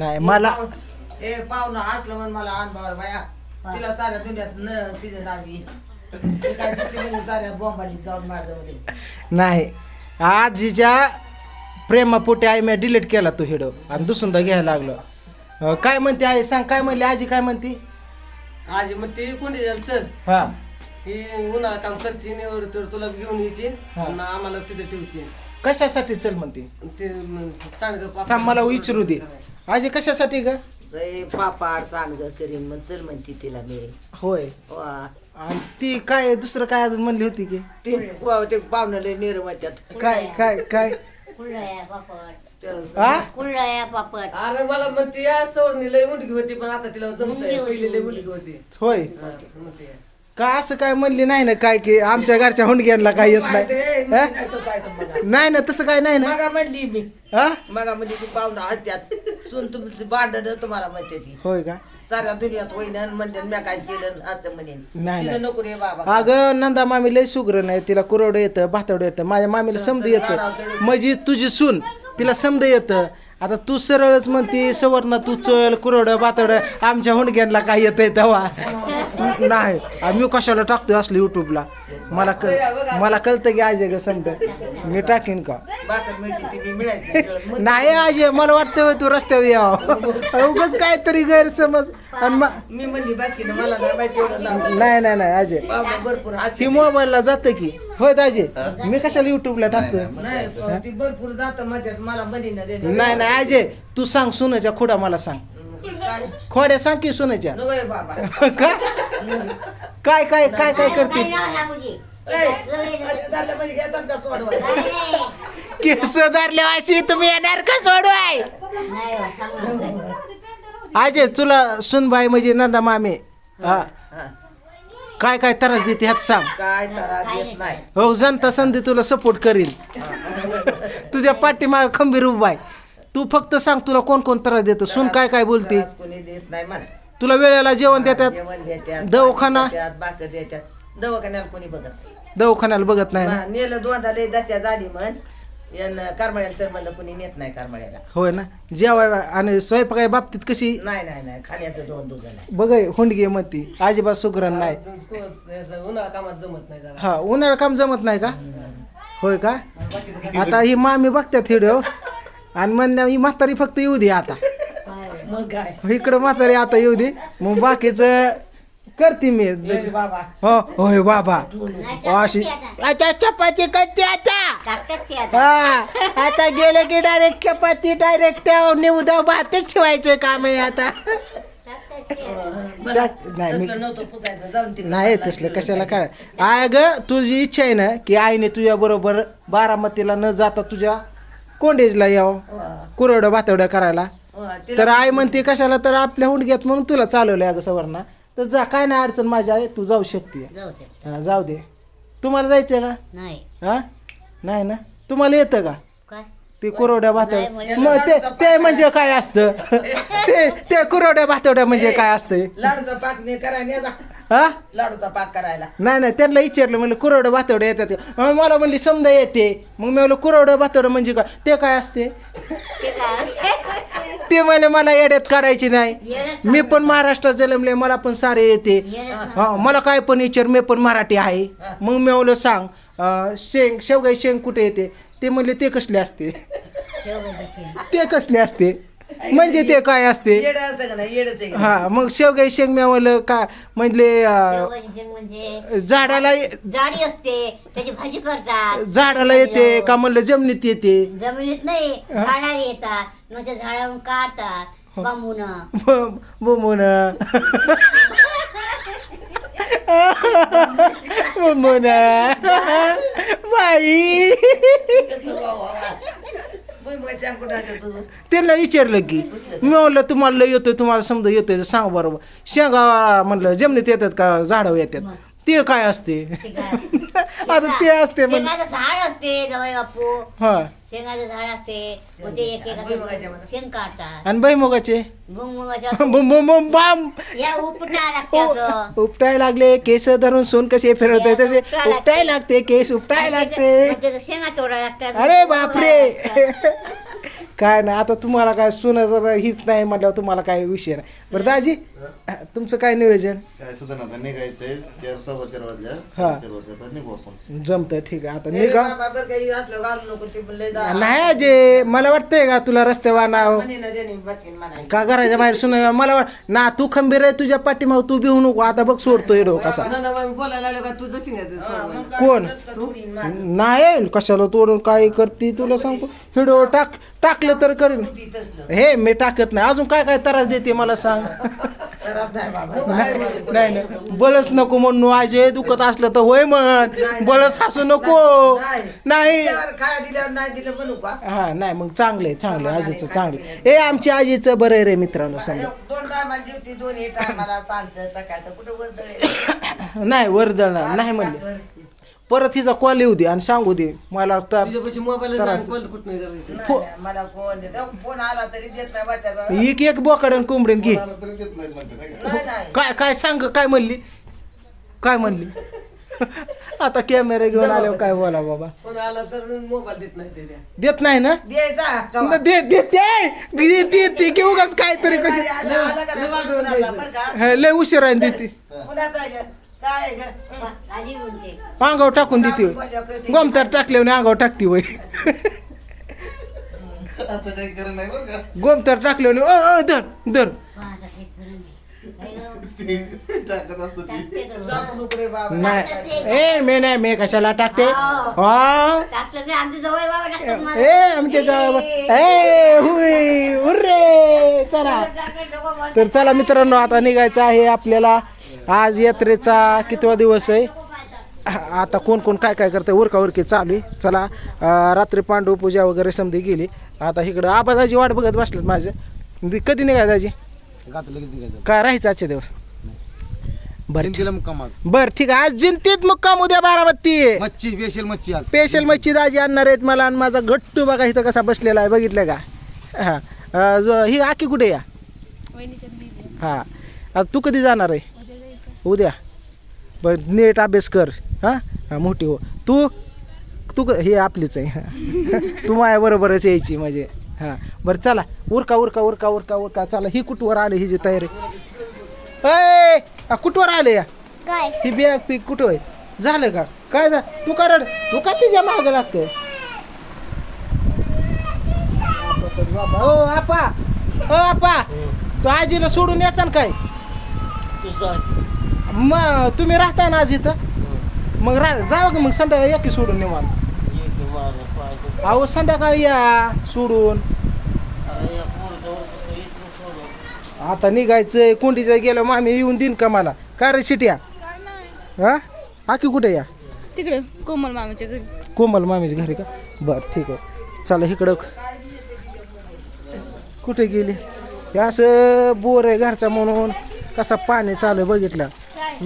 नाही मला ए पाहुणं हसलं म्हण मला अनुभव बाया. तिला साऱ्या दुनियात न तिचं नाव येईल ती काय दुसरी साऱ्यात बॉम्बाली जाऊन माझं मध्ये नाही आजीच्या प्रेमापोटी आई मी डिलीट केला तो हिडो आणि दुसरा घ्यायला लागलो. अं, काय म्हणते आई? सांग काय म्हणली? आजी काय म्हणते? आज मग ते कोणते झालं सर हा. ही उन्हाळा काम करशील एवढं तर तुला घेऊन येशील हा. आणि आम्हाला तिथे ठेवशील. कशासाठी चल म्हणते? ते सांग थांब मला विचारू दे. आजी कशासाठी ग? लय पापाड सांडग करीन मग चल म्हणती तिला मी. होय. वा. आणि ती काय दुसरं काय अजून म्हणली होती की? ते वा, ते पाहुणं लय निर्मत्यात काय काय काय? कुरळ्या पापड. हा कुरळ्या पापड. अरे मला म्हणते या सवरणी लय उंडकी होती पण आता तिला पहिली लय उंडकी होती. होय. हा, म्हणते. का असं काय म्हणली नाही ना काय की आमच्या घरच्या हुंडग्यांना काय येत ते, नाही हा? नाही तो तो ना तसं काय नाही ना. मगा म्हणली मी. हा? मगा म्हणजे ती पाहुणं हसत्यात सुन तुमची भांडण तुम्हाला म्हणते ती. होय का? साऱ्या दुनियात होईन मी काय केलं असं म्हणेन. नाही, तिथं नाही. नको रे बाबा. अगं नंदा मामी लय सुग्र नाही तिला कुरवडं येतं भातवडं येतं. माझ्या मामीला समज येतं. म्हणजे तुझी सून तिला समज येतं. आता तू सरळच म्हणती सवर्ण तू चल कुरवडं बातवडं आमच्या हुंडग्यांना काय येतंय तेव्हा? नाही मी कशाला टाकतोय असलं युट्यूबला मला कळ मला कळतं की आजे ग समज मी टाकीन का? नाही आजे मला वाटतं तू रस्त्यावर यावं. उगाच काहीतरी गैरसमज. आणि मा- मी म्हणली मला नाही माहिती एवढं नाही नाही नाही अजय पाहुणं भरपूर ती मोबाईलला जातं की. होय दाजे? मी कशाला युट्यूबला टाकतोय? नाही ती भरपूर जात मध्यात मला मधी न देते नाही नाही अजय तू सांग सोन्याच्या खोडा मला सांग. काय? खोड्या सांग की सोन्याच्या नको रे बाबा. का? काय काय काय काय करते? ए, असं झालं म्हणजे घेतात का. केस धरल्या अशी तुम्ही येणार का सोडवाय? अजय तुला सुनबाई म्हणजे नंदा मामे. हा. काय काय त्रास देते ह्यात सांग. काय तरा देत नाही. हो जनता संधी तुला सपोर्ट करील तुझ्या पाठीमाग खंबीर उभा आहे. तू फक्त सांग तुला कोण कोण त्रास देतं. सुन काय काय बोलते? त्रास कोणी देत नाही मला तुला वेळेला जेवण देतात? जेवण दवाखाना? भाकर दवाखान्याला कोणी बघत नाही. दवाखान्याला बघत नाही ना? मा- नेलं दोनदा लय दस्या झाली म्हण. यान करमाळ्याला सर म्हणलं कोणी नेत नाही करमाळ्याला. होय ना? जेवाय आणि स्वयंपाकाच्या बाबतीत कशी? नाही नाही नाही. खाण्याचं दोन दुजन आहे बघ हुंडगी म्हणती अजिबात सुगरण नाही. उन्हाळा कामात जमत नाही जरा. हा उन्हाळा काम जमत नाही का? होय का? आता ही मामी बघतात हिडिओ आणि म्हणण्या ही म्हातारी फक्त येऊ दे आता. मग काय? इकडं म्हातारी आता येऊ दे. मग बाकीचं करते मी. हो होय बाबा. अशी आता. चपाती करते आता. हा आता गेलं की डायरेक्ट चपाती डायरेक्ट निवदा भातच ठेवायचं काम आहे आता. नाही, मी- तसलं नव्हतं पुसायचं. जाऊन तिकडे नाही तसलं कशाला काय आय ग तुझी इच्छा आहे ना की आईने तुझ्या बरोबर बारामतीला न जाता तुझ्या कोंडेजला यावं कुरवडं भातवड्या करायला. तर आई म्हणते कशाला तर आपल्या हुंडग्यात म्हणून तुला चालवलंय अगं सवरना तर जा काय नाही अडचण माझ्या आहे तू जाऊ शकते. जाऊ दे. हा, जाऊ दे. तुम्हाला जायचंय का? नाही. हा? नाही ना? तुम्हाला येतं का? काय? ते कुरवड्या भातवड्या नाही, मग ते ते म्हणजे काय असतं? ते ते कुरवड्या भातवड्या म्हणजे काय असतं? लाडूचा पाक ने करायला जा हा? लाडूचा पाक करायला. नाही नाही त्यांना विचारलं म्हणलं कुरवडं भातवडं येतात. का? अं, मला म्हणली समजा येते. मग मी म्हणलं कुरवडं भातवडं म्हणजे काय? ते काय असते? ते काय ते म्हणे मला येड्यात काढायची नाही. मी पण महाराष्ट्रात जन्मले मला पण सारे येते. हा मला काय पण विचार मी पण मराठी आहे. मग मी म्हणलं सांग अं, शेंग शेवगाई शेंग कुठे येते? ते म्हणले ते कसले असते? ते कसले असते? म्हणजे ते काय असते? येड असतं का नाही? येडच आहे हा मग शेवगाई शेंग मी म्हणलं का म्हणले अं, म्हणजे झाडाला जाडी असते त्याची भाजी करतात. झाडाला येते का म्हणलं जमिनीत येते? जमिनीत नाही झाडाला येतात. त्या झाडावरून काढतात बांबून. बोमोन बाई. त्यांना विचारलं की मी म्हणलं तुम्हाला येतोय तुम्हाला समजा येतोय सांग बरोबर. शेंगा म्हणलं जमिनीत येतात का? झाडावर येतात. ते काय असते? ते काय आता ते असते शेंगाचं झाड असते जवळ बापू. हा. शेंगाचं झाड असते. मग ते एक एक भुईमुगाच्या असं मला. शेंग काढतात. आणि बैमुगाचे भुईमुगाच्या बुम बुम बुम बाम! या उपटा लागते असं. उपटाय लागले केस धरून सोन कसे फिरवते तसे उपटाय लागते. उपटाय लागते केस उपटाय लागते. मग त्याचं शेंगा तोडा लागतात. अरे बापरे! काय नाही आता तुम्हाला काय सुना जर हीच नाही म्हटल्यावर तुम्हाला काय विषय नाही. बरं दाजी तुमचं काय नियोजन? काय सुद्धा ना आता निघायचंय. चार सव्वा चार वाजल्या. हा. चार वाजल्या तर निघू आपण. जमतंय ठीक आहे. आता निघा. बाबा, बरं काही असलं घालू नको ते पण लय जा- नाही अजय मला वाटतंय का तुला रस्त्यावर नाव म्हणे ना त्याने बचकीन म्हणायचं. का घराच्या बाहेर सुना मला वाट ना तू खंबीर आहे तुझ्या पाठीमाग तू भिवू नको. आता बघ सोडतो हिडो कसा नंदा मामी बोलायला लागलो का? तू जशी नाही हा, तसं मग काय कोण? नाही कशाला तोडून काय करते तुला सांगतो हिडो टाक टाकलं तर करेन. हे मी टाकत नाही. अजून काय काय त्रास देते मला सांग? नाही बळच नको म्हणू अजय दुखत असलं तर होय म्हण. बळच हसू नको. नाही. हा नाही मग चांगले चांगले आजीचं चांगले ए आमच्या आजीचं बरं रे मित्रांनो दळे नाही वरदळणार नाही म्हणले. परत हिचा कॉल येऊ दे आणि सांगू दे. मला तर तुझ्यापाशी मोबाईल सांग कोण कुठं नाही करायचं नाही, नाही, मला कोण देत फोन आला तरी देत नाही एक एक बोकडन कोंबडीन घे. कोणाला तरी देत नाहीत म्हणते नाही का? नाही नाही. काय काय सांग काय म्हणली? काय म्हणली? आता कॅमेरा घेऊन आल्यावर काय बोला बाबा? कोण आला तर मोबाईल देत नाही त्याला देत नाही ना? द्यायचा न कवा? दे देते. दे- देते की उगाच काहीतरी कशी आला- आला का नाही? वाढवून कुणाचा, द्यायचं. बरं का? हे, लय उशिरा देते. आहे? काय आहे गं? आजी बोलते अंगावर टाकून देते होय. गोमतर टाकल्यावर अंगावर टाकते वय आता काही करत नाही बरं का गोमतर अ, धर धर माझा. टाकत असतो ती नको रे बाबा. नाही ए मी नाही मी कशाला टाकते? हा? टाकलं ते आमच्या जवळ बाबा टाकतात मला. ए आमच्या जवळ ए हुई हुर्रे चला. तर चला मित्रांनो आता निघायचं आहे आपल्याला. आज यात्रेचा कितवा दिवस आहे? आता कोण कोण काय काय करतंय? उरका उरकी चालू आहे. चला अं, रात्री पांडव पूजा वगैरे समधी गेली. आता इकडं आबादाची वाट बघत बसलेत माझं. दि- कधी निघायचं आजी? लगेच निघायचं. काय राहायचं आजचे दिवस? बरं. तिला कमाल बरं ठीक आहे. आज जिंतीत मग काम उद्या बारामती. मच्छी स्पेशल मच्छी आज. स्पेशल मच्छी दाजी आणणार आहेत मला आणि माझा गट्टू बघा इथं कसा बसलेला आहे. बघितलं का? हां. अं, जो- ही आकी कुठे या? हां. आता तू कधी जाणार आहे? उद्या. बरं नीट अभ्यास कर. हां? हां मोठी हो. तू तू क- हे आपलीच आहे. हां. तू माझ्या बरोबरच यायची म्हणजे. हां. बरं चला. उरका उरका उरका उरका उरका. चला ही कुठवर आले ही जी तयारी? अय कुठवर आले या? काय? ही बॅग पीक कुठं आहे झालं का? काय झा तू का रड तू का तिच्या मागं लागतोय? ओ आपा. ओ आपा. तू आजीला सोडून याचा ना काय? मग तुम्ही राहता ना आज इथं? मग रा जावा का मग संध्याकाळी या की सोडून निवांत? अहो संध्याकाळी या सोडून. आता निघायचंय कोंडीच्या गेलं मामी येऊन देईन का मला? काय रे शिट्या? हा? आकी कुठे या? तिकडे कोमल मामाच्या घरी. कोमल मामीच्या घरी का? बरं ठीक आहे. चला इकडं कुठे गेली? हे असं बोर आहे घरचा म्हणून. कसा पाणी चालू बघितलं.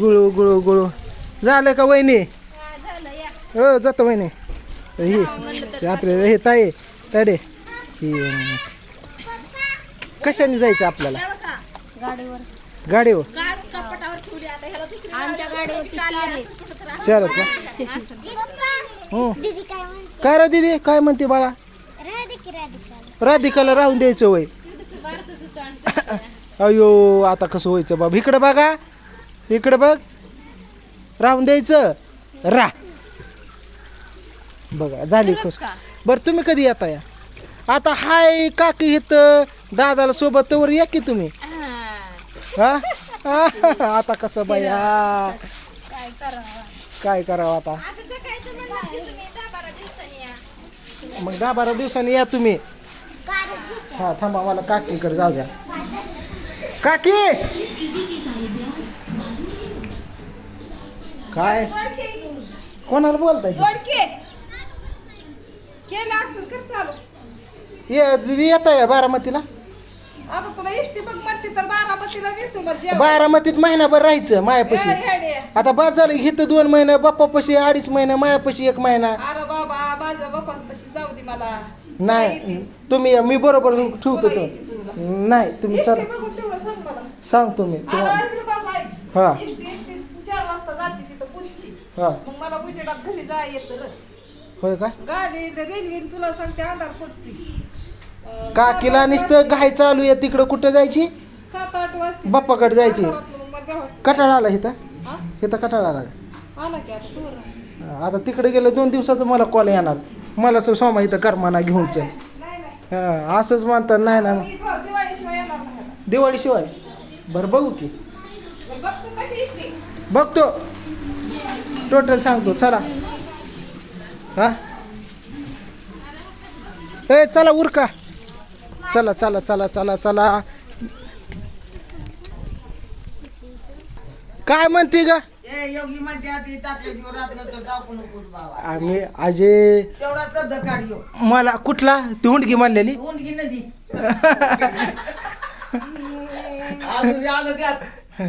गुळू गुळू गुळू. झालं का वहिनी? हो जातो वहिनी. हे हे आपले हे ताई ताडे. ही कशाने जायचं आपल्याला? गाडीवर. शहरात का? हो. काय रे दीदी? काय म्हणते बाळा? राधिकाला राहून द्यायचं वय. अयो आता कसं व्हायचं बाबा? इकडं बघा. इकडं बघ. राहून द्यायचं. रा. बघा झाली खुश. बरं तुम्ही कधी येता या आता हाय काकी इथं दादाला सोबत तर या की तुम्ही? हा. आता कसं बाया काय करावं? आता? मग दहा बारा दिवसांनी या तुम्ही. हा थांबा मला काकीकडे जाऊ द्या. काकी! काय? कोणाला बोलताय? केलं असेल कर चालू. ये येत आहे बारामतीला. आता तुला इष्टी बघ म्हणते तर बारामतीला नेतो मग जेवण. बारामतीत महिनाभर राहायचं मायापाशी. ए. आता बाद झालं इथं दोन महिने बाप्पापाशी अडीच महिने मायापाशी एक महिना. अरे बाबा माझ्या बापाच पशी जाऊ दे मला. नाही तुम्ही मी बरोबर ठेवतो तो. नाही तुम्ही इष्टी चला. बघून तेवढं सांग मला. सांगतो मी अरे तुम्हाला इकडे बाबा ऐक. हा. इष्टी इष्टी चार वाजता जाते तिथं पुसती. हा. मग मला उजेडात घरी जा येत होय का? गाडी रेल्वे तुला सांगते अंधार पडती काकीला नुसतं घाय चालू आहे? तिकडं कुठं जायची? सात आठ वाजता बाप्पाकडे जायची. मग. कटाळा आला इथं? इथं कटाळा आला. आला की आता तिकडे गेलं दोन दिवसात मला कॉल येणार. मला असं सोमा इथं करमाना घेऊन चल. हा असंच म्हणतात नाही ना. इथं दिवाळीशिवाय येणार नाही आता. दिवाळीशिवाय? बरं बघू की. बरं बघ तू कशी इष्टी बघतो. टोटल सांगतो चला. हा? ए चला उरका. चला चला चला चला चला. काय म्हणते ग? आम्ही अजय यो. मला कुठला? ती हुंडकी मानलेली नदी आलं त्यात.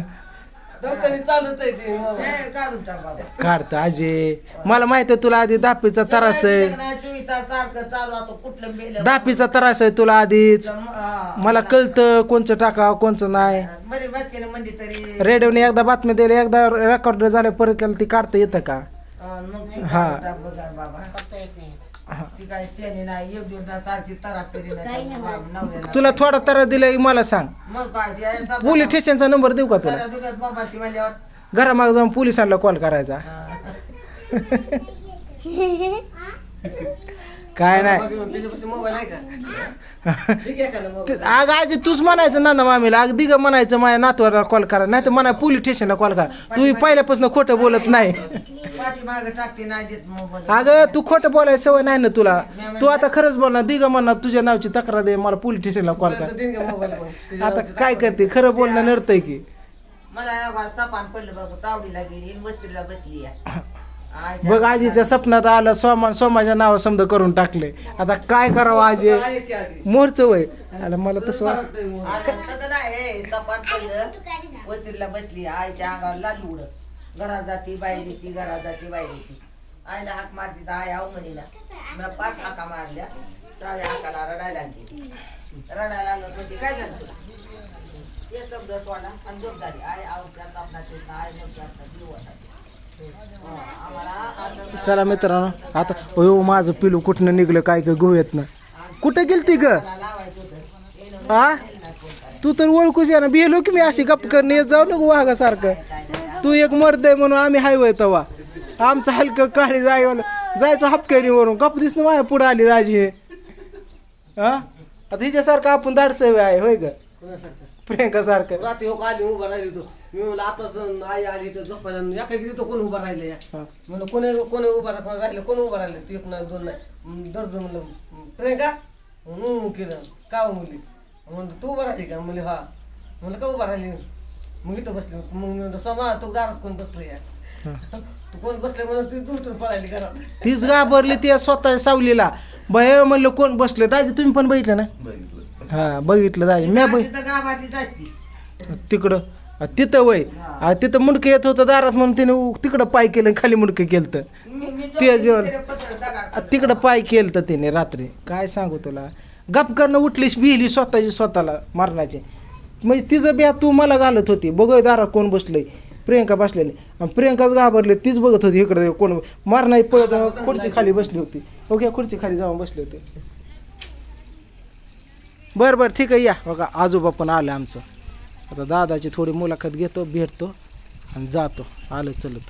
डोक्याने चालूच आहे ते. ए, काढून टाक बाबा. काढतं अजय मला माहीत आहे तुला आधी दापीचा त्रास आहे. चोईता सारखं चालू आता कुठलं मेलं दापीचा त्रास आहे तुला आधीच. हा. मला कळतं कोणचं टाकावं कोणचं नाही. बरे म्हणजे तरी. रेडिओने एकदा बातमी दिली एकदा रेकॉर्ड झाले परत त्याला ती काढता येतं का? अं, मग ती हा. काढून टाक बघा बाबा. ती काय शेणी नाही. एक दिवस सारखी तरा करी काही नाही नाही नवऱ्याला. तुला थोडा त्रास दिलाय मला सांग. मग काय ते आहे सगळं. पोलीस स्टेशनचा नंबर देऊ का तुला? म्हणल्यावर. घरामाग जाऊन पोलिसांना कॉल करायचा. काय नाही. ना अग आजी तूच म्हणायचं ना मामीला. अगदी ग म्हणायचं माझ्या नातवाला कॉल करा. नाही तर म्हणा पोलीस स्टेशनला कॉल करा. तू पहिल्यापासून खोटं बोलत नाही. अगं तू खोटं बोलायची सवय नाही ना तुला. तू आता खरंच बोलणार दिग म्हणणार तुझ्या नावची तक्रार दे मला पोलीस स्टेशनला कॉल कर. आता काय करते? खरं बोलणं नडतंय की. मला पडलं सावडीला गेली बसली बघ आजीच्या सपनात आलं सोमा सोमाच्या नाव समजा करून टाकले. आता काय करावं आजी? मोरच वय. आलं मला तसं वाट परत ते मोबाईल. आलं तसं नाही ए, सपान पडलं. वस्तीला बसली आईच्या अंगावर लाल उडत घरात जाती बाहेर येते घरात जाती बाहेर येते. आईला हाक मारती तर आई आव म्हणे ना मी पाच हाका मारल्या. साऱ्या हाकाला रडायला लागली रडायला लागत म्हणजे काय झालं तुला? हे शब्द तोंडा आणि झोप झाली आई आवडत्यात आपणात येत आई मोठ्यात जीव होता चला मित्रांनो आता अयो माझं पिलू कुठनं निघलं काय काय गोव्यात ना कुठं गेलती ग? आ? तू तर ओळखूच ना. बेलो की मी अशी गप करणे येत जाऊ नको वाघासारखं. तू एक मर्द आहे म्हणून आम्ही हायवे तवा. आमचं हलकं काळी जाय जायचं हपक्यानी वरून. गप दिसणं माझ्या पुढे आली राजी हे. हा आता हिच्यासारखं आपण दाडचं आहे होय ग? प्रियंका सारखं राहिली तो मी म्हणलं आताच आई आली तर झोपायला या काही तो कोण उभा राहिले या? हा. म्हणलं कोणी कोणी उभा रा- कोणी राहिले कोण उभा राहिले? तू एक नाही दोन नाही. दर्द म्हणलं प्रियंका म्हणून केलं. का हो मुली? म्हणलं तू उभा राहिली का? म्हणले हा. म्हणलं का उभा राहिली? मग इथं बसली. मग मी म्हणलं समा तू घरात कोण बसलं या? तू कोण बसले? म्हणून ती जुळटून पळाली घरात. तीच घाबरली त्या स्वतः सावलीला. भय म्हणलं कोण बसले? दाजी तुम्ही पण बघितलं ना? हा बघितलं दाजी. मी बघ तिथं गाभाटीच असती तिकडं. तिथं वय. आ, तिथं मुंडकं येत होतं दारात म्हणून तिने उ- तिकडं पाय केलं आणि खाली मुंडकं केलं तर ते जेवण. तिकडं पाय केलं तर तिने रात्री. काय सांगू तुला? गप करणं उठलीस बिहली स्वतःची स्वतःला मारण्याची म्हणजे तिचं ब्या तू मला घालत होती. बघ दारात कोण बसलंय. प्रियंका बसलेली. आणि प्रियंकाच घाबरले तीच बघत होती इकडे कोण मारणारी पळत खुर्ची खाली बसली होती. ओके खुर्ची खाली जाऊन बसली होती. बरं बरं ठीक आहे या. बघा आजोबा पण आलं आमचं. आता दादाची थोडी मुलाखत घेतो भेटतो आणि जातो आलं चलत.